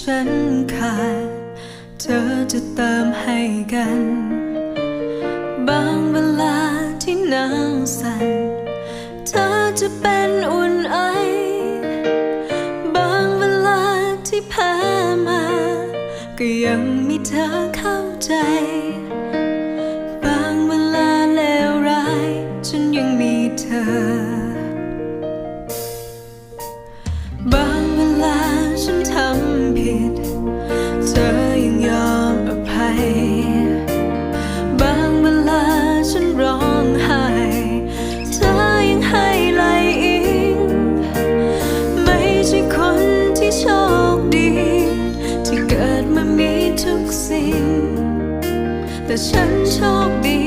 ฉันขาด เธอจะเติมให้กัน บางเวลาที่หนาวสั่น เธอจะเป็นอุ่นไอ บางเวลาที่แพ้มา ก็ยังมีเธอเข้าใจ บางเวลาเลวร้าย ฉันยังมีเธอ บาง ที่เกิดมามีทุกสิ่ง แต่ฉันโชคดี